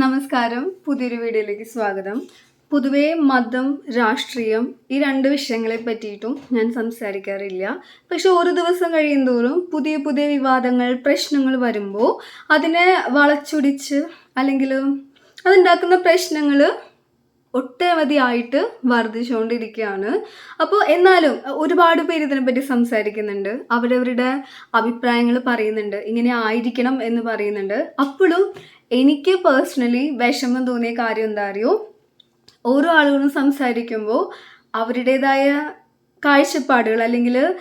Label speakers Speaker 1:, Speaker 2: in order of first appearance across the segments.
Speaker 1: നമസ്കാരം. പുതിയൊരു വീഡിയോയിലേക്ക് സ്വാഗതം. പൊതുവേ മതം രാഷ്ട്രീയം ഈ രണ്ട് വിഷയങ്ങളെ പറ്റിയിട്ടും ഞാൻ സംസാരിക്കാറില്ല. പക്ഷെ ഒരു ദിവസം കഴിയുന്തോറും പുതിയ പുതിയ വിവാദങ്ങൾ പ്രശ്നങ്ങൾ വരുമ്പോൾ അതിനെ വളച്ചൊടിച്ച് അല്ലെങ്കിൽ അതുണ്ടാക്കുന്ന പ്രശ്നങ്ങൾ ഒട്ടനവധിയായിട്ട് വർദ്ധിച്ചുകൊണ്ടിരിക്കുകയാണ്. അപ്പോൾ എന്നാലും ഒരുപാട് പേര് ഇതിനെപ്പറ്റി സംസാരിക്കുന്നുണ്ട്. അവരവരുടെ അഭിപ്രായങ്ങൾ പറയുന്നുണ്ട്. ഇങ്ങനെ ആയിരിക്കണം എന്ന് പറയുന്നുണ്ട്. അപ്പോഴും എനിക്ക് പേഴ്സണലി വിഷമം തോന്നിയ കാര്യം എന്താ അറിയോ? ഓരോ ആളുകളും സംസാരിക്കുമ്പോൾ അവരുടേതായ കാഴ്ചപ്പാടുകൾ അല്ലെങ്കിൽ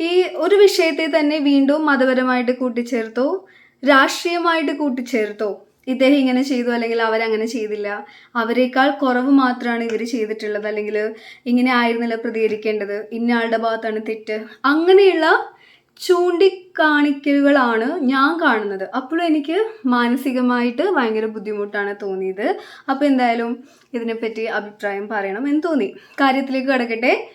Speaker 1: ഈ ഒരു വിഷയത്തെ തന്നെ വീണ്ടും മതപരമായിട്ട് കൂട്ടിച്ചേർത്തോ രാഷ്ട്രീയമായിട്ട് കൂട്ടിച്ചേർത്തോ ഇദ്ദേഹം ഇങ്ങനെ ചെയ്തു അല്ലെങ്കിൽ അവരങ്ങനെ ചെയ്തില്ല. അവരെക്കാൾ കുറവ് മാത്രമാണ് ഇവർ ചെയ്തിട്ടുള്ളത്. അല്ലെങ്കിൽ ഇങ്ങനെ ആയിരുന്നില്ല പ്രതികരിക്കേണ്ടത്. ഇന്ന ആളുടെ ഭാഗത്താണ് തെറ്റ്. അങ്ങനെയുള്ള ചൂണ്ടിക്കാണിക്കലുകളാണ് ഞാൻ കാണുന്നത്. അപ്പോഴും എനിക്ക് മാനസികമായിട്ട് ഭയങ്കര ബുദ്ധിമുട്ടാണ് തോന്നിയത്. അപ്പോൾ എന്തായാലും ഇതിനെപ്പറ്റി അഭിപ്രായം പറയണം എന്ന് തോന്നി. കാര്യത്തിലേക്ക് കിടക്കട്ടെ.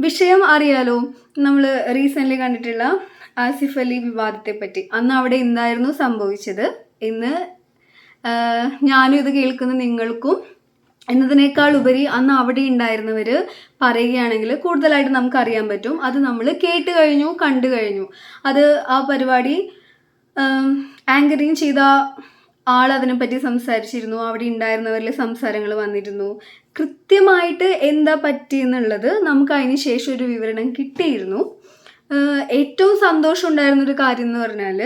Speaker 1: വിഷയം അറിയാലോ. നമ്മൾ റീസെന്റ്ലി കണ്ടിട്ടുള്ള ആസിഫ് അലി വിവാദത്തെപ്പറ്റി. അന്ന് അവിടെ എന്തായിരുന്നു സംഭവിച്ചത് ഇന്ന് ഞാനും ഇത് കേൾക്കുന്ന നിങ്ങൾക്കും എന്നതിനേക്കാൾ ഉപരി അന്ന് അവിടെ ഉണ്ടായിരുന്നവർ പറയുകയാണെങ്കിൽ കൂടുതലായിട്ട് നമുക്ക് അറിയാൻ പറ്റും. അത് നമ്മൾ കേട്ട് കഴിഞ്ഞു കണ്ടു കഴിഞ്ഞു. അത് ആ പരിപാടി ആങ്കറിങ് ചെയ്ത ആൾ അതിനെപ്പറ്റി സംസാരിച്ചിരുന്നു. അവിടെ ഉണ്ടായിരുന്നവരിൽ സംസാരങ്ങൾ വന്നിരുന്നു. കൃത്യമായിട്ട് എന്താ പറ്റിയെന്നുള്ളത് നമുക്ക് അതിന് ശേഷം ഒരു വിവരണം കിട്ടിയിരുന്നു. ഏറ്റവും സന്തോഷം ഉണ്ടായിരുന്നൊരു കാര്യം എന്ന് പറഞ്ഞാൽ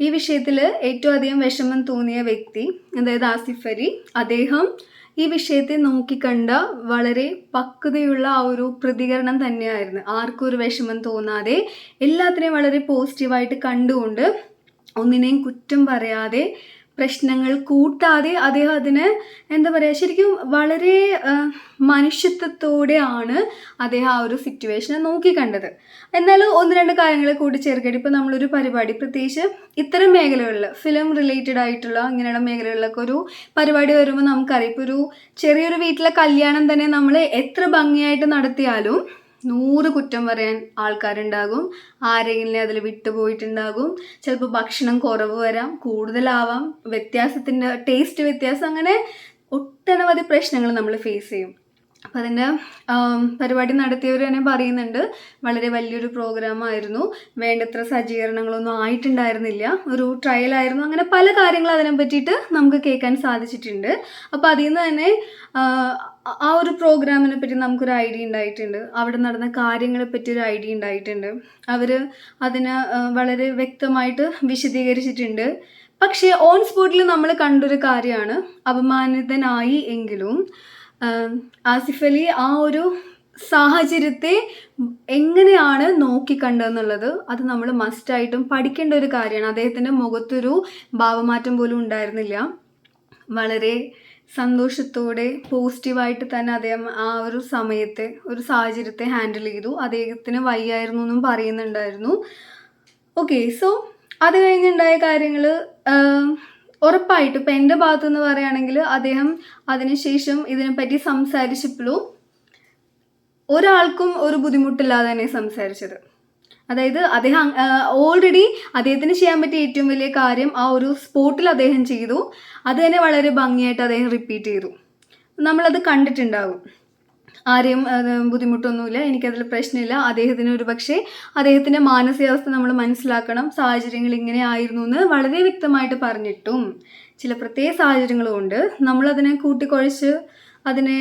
Speaker 1: ഈ വിഷയത്തിൽ ഏറ്റവും അധികം വിഷമം തോന്നിയ വ്യക്തി അതായത് ആസിഫ് അലി അദ്ദേഹം ഈ വിഷയത്തെ നോക്കിക്കണ്ട വളരെ പക്വതയുള്ള ആ ഒരു പ്രതികരണം തന്നെയായിരുന്നു. ആർക്കും ഒരു വിഷമം തോന്നാതെ എല്ലാത്തിനെയും വളരെ പോസിറ്റീവായിട്ട് കണ്ടുകൊണ്ട് ഒന്നിനെയും കുറ്റം പറയാതെ പ്രശ്നങ്ങൾ കൂട്ടാതെ അദ്ദേഹം അതിനെ എന്താ പറയുക ശരിക്കും വളരെ മനുഷ്യത്വത്തോടെയാണ് അദ്ദേഹം ആ ഒരു സിറ്റുവേഷനെ നോക്കിക്കണ്ടത്. എന്നാൽ ഒന്ന് രണ്ട് കാര്യങ്ങളെ കാര്യങ്ങൾ കൂട്ടിച്ചേർക്കട്ടെ ഇപ്പോൾ നമ്മളൊരു പരിപാടി പ്രത്യേകിച്ച് ഇത്തരം മേഖലകളിൽ ഫിലിം റിലേറ്റഡ് ആയിട്ടുള്ള ഇങ്ങനെയുള്ള മേഖലകളിലൊക്കെ ഒരു പരിപാടി വരുമ്പോൾ നമുക്കറിയാം. ഇപ്പോൾ ഒരു ചെറിയൊരു വീട്ടിലെ കല്യാണം തന്നെ നമ്മൾ എത്ര ഭംഗിയായിട്ട് നടത്തിയാലും നൂറ് കുറ്റം പറയാൻ ആൾക്കാരുണ്ടാകും. ആരെങ്കിലും അതിൽ വിട്ടുപോയിട്ടുണ്ടാകും. ചിലപ്പോൾ ഭക്ഷണം കുറവ് വരാം കൂടുതലാവാം വ്യത്യാസത്തിന്റെ ടേസ്റ്റ് വ്യത്യാസം അങ്ങനെ ഒട്ടനവധി പ്രശ്നങ്ങൾ നമ്മൾ ഫേസ് ചെയ്യും. അപ്പം അതിന്റെ പരിപാടി നടത്തിയവർ തന്നെ പറയുന്നുണ്ട്. വളരെ വലിയൊരു പ്രോഗ്രാമായിരുന്നു വേണ്ടത്ര സജ്ജീകരണങ്ങളൊന്നും ആയിട്ടുണ്ടായിരുന്നില്ല. ഒരു ട്രയൽ ആയിരുന്നു. അങ്ങനെ പല കാര്യങ്ങൾ അതിനെ പറ്റിയിട്ട് നമുക്ക് കേൾക്കാൻ സാധിച്ചിട്ടുണ്ട്. അപ്പോൾ അതിൽ നിന്ന് തന്നെ ആ, ഒരു പ്രോഗ്രാമിനെ പറ്റി നമുക്കൊരു ഐഡിയ ഉണ്ടായിട്ടുണ്ട്. അവിടെ നടന്ന കാര്യങ്ങളെ പറ്റി ഒരു ഐഡിയ ഉണ്ടായിട്ടുണ്ട്. അവർ അതിനെ വളരെ വ്യക്തമായിട്ട് വിശദീകരിച്ചിട്ടുണ്ട്. പക്ഷേ ഓൺ സ്പോട്ടിൽ നമ്മൾ കണ്ടൊരു കാര്യമാണ്. അപമാനിതനായി എങ്കിലും ആസിഫ് അലി ആ ഒരു സാഹചര്യത്തെ എങ്ങനെയാണ് നോക്കിക്കണ്ടതെന്നുള്ളത് അത് നമ്മൾ മസ്റ്റായിട്ടും പഠിക്കേണ്ട ഒരു കാര്യമാണ്. അദ്ദേഹത്തിന്റെ മുഖത്തൊരു ഭാവമാറ്റം പോലും ഉണ്ടായിരുന്നില്ല. വളരെ സന്തോഷത്തോടെ പോസിറ്റീവായിട്ട് തന്നെ അദ്ദേഹം ആ ഒരു സമയത്തെ ഒരു സാഹചര്യത്തെ ഹാൻഡിൽ ചെയ്തു. അദ്ദേഹത്തിന് വയ്യായിരുന്നു എന്നും പറയുന്നുണ്ടായിരുന്നു. ഓക്കെ സോ അത് കഴിഞ്ഞുണ്ടായ കാര്യങ്ങൾ ഉറപ്പായിട്ടും ഇപ്പം എന്റെ ഭാഗത്തു നിന്ന് പറയുകയാണെങ്കിൽ അദ്ദേഹം അതിനുശേഷം ഇതിനെപ്പറ്റി സംസാരിച്ചപ്പോഴും ഒരാൾക്കും ഒരു ബുദ്ധിമുട്ടില്ലാതെ തന്നെ സംസാരിച്ചത്. അതായത് അദ്ദേഹം ഓൾറെഡി അദ്ദേഹത്തിന് ചെയ്യാൻ പറ്റിയ ഏറ്റവും വലിയ കാര്യം ആ ഒരു സ്പോട്ടിൽ അദ്ദേഹം ചെയ്തു. അത് തന്നെ വളരെ ഭംഗിയായിട്ട് അദ്ദേഹം റിപ്പീറ്റ് ചെയ്തു. നമ്മളത് കണ്ടിട്ടുണ്ടാകും. ആരെയും ബുദ്ധിമുട്ടൊന്നുമില്ല എനിക്കതിൽ പ്രശ്നമില്ല. അദ്ദേഹത്തിന് ഒരു പക്ഷേ അദ്ദേഹത്തിന്റെ മാനസികാവസ്ഥ നമ്മൾ മനസ്സിലാക്കണം. സാഹചര്യങ്ങൾ ഇങ്ങനെ ആയിരുന്നു എന്ന് വളരെ വ്യക്തമായിട്ട് പറഞ്ഞിട്ടും ചില പ്രത്യേക സാഹചര്യങ്ങളും ഉണ്ട്. നമ്മളതിനെ കൂട്ടിക്കുഴച്ച് അതിനെ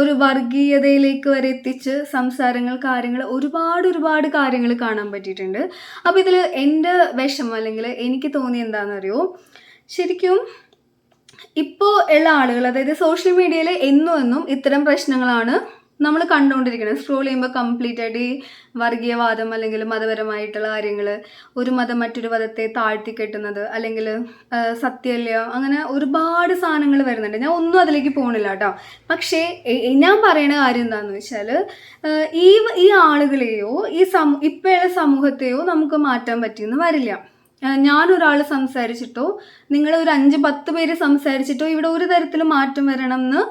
Speaker 1: ഒരു വർഗീയതയിലേക്ക് വരെ എത്തിച്ച് സംസാരങ്ങൾ കാര്യങ്ങൾ ഒരുപാട് ഒരുപാട് കാര്യങ്ങൾ കാണാൻ പറ്റിയിട്ടുണ്ട്. അപ്പോൾ ഇതിൽ എന്റെ വിഷമം അല്ലെങ്കിൽ എനിക്ക് തോന്നിയ എന്താണെന്നറിയോ? ശരിക്കും ഇപ്പോൾ ഉള്ള ആളുകൾ അതായത് സോഷ്യൽ മീഡിയയിൽ എന്നും എന്നും ഇത്തരം പ്രശ്നങ്ങളാണ് നമ്മൾ കണ്ടുകൊണ്ടിരിക്കുന്നത്. സ്ക്രോൾ ചെയ്യുമ്പോൾ കംപ്ലീറ്റ് ആയിട്ട് ഈ വർഗീയവാദം അല്ലെങ്കിൽ മതപരമായിട്ടുള്ള കാര്യങ്ങൾ ഒരു മതം മറ്റൊരു മതത്തെ താഴ്ത്തി കെട്ടുന്നത് അല്ലെങ്കിൽ സത്യമല്ല അങ്ങനെ ഒരുപാട് സാധനങ്ങൾ വരുന്നുണ്ട്. ഞാൻ ഒന്നും അതിലേക്ക് പോകണില്ല കേട്ടോ. പക്ഷേ ഞാൻ പറയുന്ന കാര്യം എന്താണെന്ന് വെച്ചാൽ ഈ ഈ ആളുകളെയോ ഈ സമൂ ഇപ്പോഴുള്ള സമൂഹത്തെയോ നമുക്ക് മാറ്റാൻ പറ്റിയെന്ന് വരില്ല. ഞാനൊരാൾ സംസാരിച്ചിട്ടോ? നിങ്ങൾ ഒരു അഞ്ച് പത്ത് പേര് സംസാരിച്ചിട്ടോ? ഇവിടെ ഒരു തരത്തിൽ മാറ്റം വരണം എന്ന്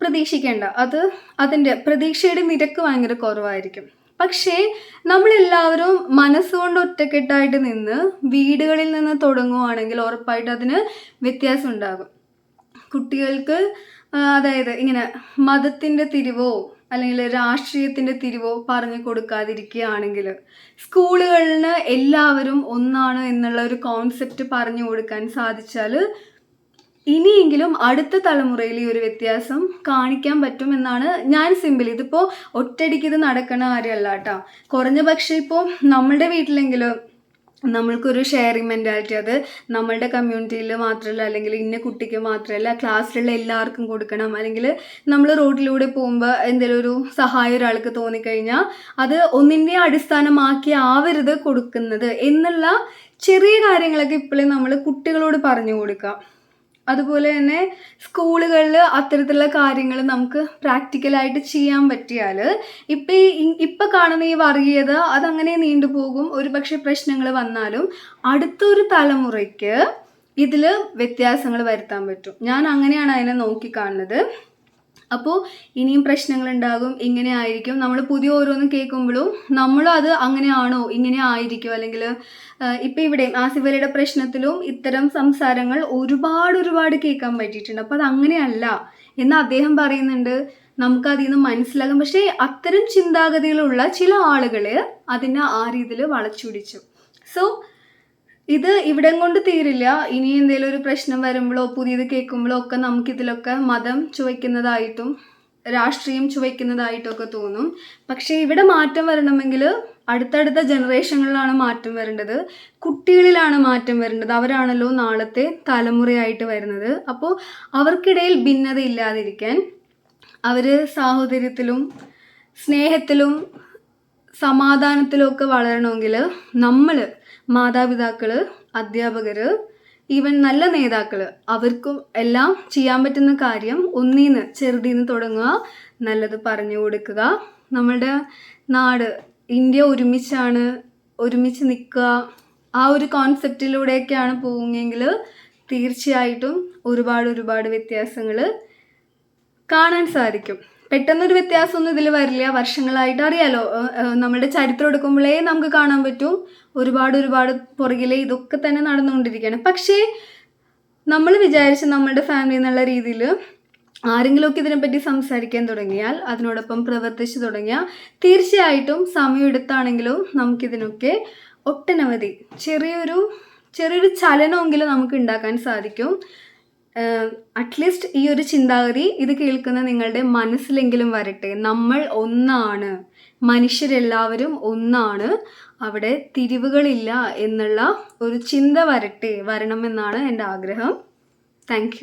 Speaker 1: പ്രതീക്ഷിക്കേണ്ട. അത് അതിന്റെ പ്രതീക്ഷയുടെ നിരക്ക് ഭയങ്കര കുറവായിരിക്കും. പക്ഷേ നമ്മളെല്ലാവരും മനസ്സുകൊണ്ട് ഒറ്റക്കെട്ടായിട്ട് നിന്ന് വീടുകളിൽ നിന്ന് തുടങ്ങുവാണെങ്കിൽ ഉറപ്പായിട്ട് അതിന് വ്യത്യാസം ഉണ്ടാകും കുട്ടികൾക്ക് അതായത് ഇങ്ങനെ മതത്തിന്റെ തിരിവോ അല്ലെങ്കിൽ രാഷ്ട്രീയത്തിന്റെ തിരിവോ പറഞ്ഞു കൊടുക്കാതിരിക്കുകയാണെങ്കിൽ സ്കൂളുകളിൽ എല്ലാവരും ഒന്നാണ് എന്നുള്ള ഒരു കോൺസെപ്റ്റ് പറഞ്ഞു കൊടുക്കാൻ സാധിച്ചാൽ ഇനിയെങ്കിലും അടുത്ത തലമുറയിൽ ഈ ഒരു വ്യത്യാസം കാണിക്കാൻ പറ്റും എന്നാണ് ഞാൻ സിമ്പിൾ ഇതിപ്പോൾ ഒറ്റയടിക്ക് ഇത് നടക്കണ കാര്യമല്ല കേട്ടോ. കുറഞ്ഞ പക്ഷേ ഇപ്പോൾ നമ്മളുടെ വീട്ടിലെങ്കിലും നമ്മൾക്കൊരു ഷെയറിങ് മെന്റാലിറ്റി അത് നമ്മളുടെ കമ്മ്യൂണിറ്റിയിൽ മാത്രമല്ല അല്ലെങ്കിൽ ഇന്ന കുട്ടിക്ക് മാത്രമല്ല ക്ലാസ്സിലുള്ള എല്ലാവർക്കും കൊടുക്കണം. അല്ലെങ്കിൽ നമ്മൾ റോഡിലൂടെ പോകുമ്പോൾ എന്തെങ്കിലും ഒരു സഹായം ഒരാൾക്ക് തോന്നിക്കഴിഞ്ഞാൽ അത് ഒന്നിന്റെ അടിസ്ഥാനമാക്കി ആവരുത് കൊടുക്കുന്നത് എന്നുള്ള ചെറിയ കാര്യങ്ങളൊക്കെ ഇപ്പോഴേ നമ്മൾ കുട്ടികളോട് പറഞ്ഞു കൊടുക്കുക. അതുപോലെ തന്നെ സ്കൂളുകളിൽ അത്തരത്തിലുള്ള കാര്യങ്ങൾ നമുക്ക് പ്രാക്ടിക്കലായിട്ട് ചെയ്യാൻ പറ്റിയാൽ ഇപ്പം ഈ ഇപ്പം കാണുന്ന ഈ വർഗീയത അതങ്ങനെ നീണ്ടുപോകും ഒരു പക്ഷേ പ്രശ്നങ്ങൾ വന്നാലും അടുത്തൊരു തലമുറയ്ക്ക് ഇതിൽ വ്യത്യാസങ്ങൾ വരുത്താൻ പറ്റും. ഞാൻ അങ്ങനെയാണ് അതിനെ നോക്കിക്കാണുന്നത് അപ്പോൾ ഇനിയും പ്രശ്നങ്ങളുണ്ടാകും ഇങ്ങനെ ആയിരിക്കും. നമ്മൾ പുതിയ ഓരോന്നും കേൾക്കുമ്പോഴും നമ്മളും അത് അങ്ങനെയാണോ ഇങ്ങനെ ആയിരിക്കും അല്ലെങ്കിൽ ഇപ്പം ഇവിടെ ആസിഫലിയുടെ പ്രശ്നത്തിലും ഇത്തരം സംസാരങ്ങൾ ഒരുപാട് ഒരുപാട് കേൾക്കാൻ പറ്റിയിട്ടുണ്ട്. അപ്പോൾ അത് അങ്ങനെയല്ല എന്ന് അദ്ദേഹം പറയുന്നുണ്ട്. നമുക്ക് അതിൽ നിന്ന് മനസ്സിലാകും. പക്ഷേ അത്തരം ചിന്താഗതികളുള്ള ചില ആളുകൾ അതിനെ ആ രീതിയിൽ വളച്ചൊടിച്ചു. സോ ഇത് ഇവിടം കൊണ്ട് തീരില്ല. ഇനി എന്തെങ്കിലും ഒരു പ്രശ്നം വരുമ്പോഴോ പുതിയത് കേൾക്കുമ്പോഴോ ഒക്കെ നമുക്കിതിലൊക്കെ മതം ചുവയ്ക്കുന്നതായിട്ടും രാഷ്ട്രീയം ചുവയ്ക്കുന്നതായിട്ടും ഒക്കെ തോന്നും. പക്ഷേ ഇവിടെ മാറ്റം വരണമെങ്കിൽ അടുത്തടുത്ത ജനറേഷനുകളിലാണ് മാറ്റം വരേണ്ടത്. കുട്ടികളിലാണ് മാറ്റം വരേണ്ടത്. അവരാണല്ലോ നാളത്തെ തലമുറയായിട്ട് വരുന്നത്. അപ്പോൾ അവർക്കിടയിൽ ഭിന്നത ഇല്ലാതിരിക്കാൻ അവർ സാഹോദര്യത്തിലും സ്നേഹത്തിലും സമാധാനത്തിലും ഒക്കെ വളരണമെങ്കിൽ നമ്മൾ മാതാപിതാക്കൾ അധ്യാപകർ ഈവൻ നല്ല നേതാക്കൾ അവർക്കും എല്ലാം ചെയ്യാൻ പറ്റുന്ന കാര്യം ഒന്നീന്ന് ചെറുതീന്ന് തുടങ്ങുക നല്ലത് പറഞ്ഞു കൊടുക്കുക. നമ്മളുടെ നാട് ഇന്ത്യ ഒരുമിച്ചാണ് ഒരുമിച്ച് നിൽക്കുക. ആ ഒരു കോൺസെപ്റ്റിലൂടെയൊക്കെയാണ് പോകുമെങ്കിൽ തീർച്ചയായിട്ടും ഒരുപാട് ഒരുപാട് വ്യത്യാസങ്ങൾ കാണാൻ സാധിക്കും. പെട്ടെന്നൊരു വ്യത്യാസമൊന്നും ഇതിൽ വരില്ല. വർഷങ്ങളായിട്ട് അറിയാലോ. നമ്മുടെ ചരിത്രം എടുക്കുമ്പോഴേ നമുക്ക് കാണാൻ പറ്റും. ഒരുപാട് ഒരുപാട് പുറകിലെ ഇതൊക്കെ തന്നെ നടന്നുകൊണ്ടിരിക്കുകയാണ്. പക്ഷേ നമ്മൾ വിചാരിച്ച് നമ്മുടെ ഫാമിലി എന്നുള്ള രീതിയിൽ ആരെങ്കിലുമൊക്കെ ഇതിനെപ്പറ്റി സംസാരിക്കാൻ തുടങ്ങിയാൽ അതിനോടൊപ്പം പ്രവർത്തിച്ചു തുടങ്ങിയാൽ തീർച്ചയായിട്ടും സമയം സമയമെടുത്താണെങ്കിലും നമുക്കിതിനൊക്കെ ഒട്ടനവധി ചെറിയൊരു ചെറിയൊരു ചലനമെങ്കിലും നമുക്ക് ഉണ്ടാക്കാൻ സാധിക്കും. അറ്റ്ലീസ്റ്റ് ഈ ഒരു ചിന്താഗതി ഇത് കേൾക്കുന്ന നിങ്ങളുടെ മനസ്സിലെങ്കിലും വരട്ടെ. നമ്മൾ ഒന്നാണ്. മനുഷ്യരെല്ലാവരും ഒന്നാണ്. അവിടെ തിരിവുകളില്ല എന്നുള്ള ഒരു ചിന്ത വരട്ടെ വരണമെന്നാണ് എന്റെ ആഗ്രഹം. താങ്ക്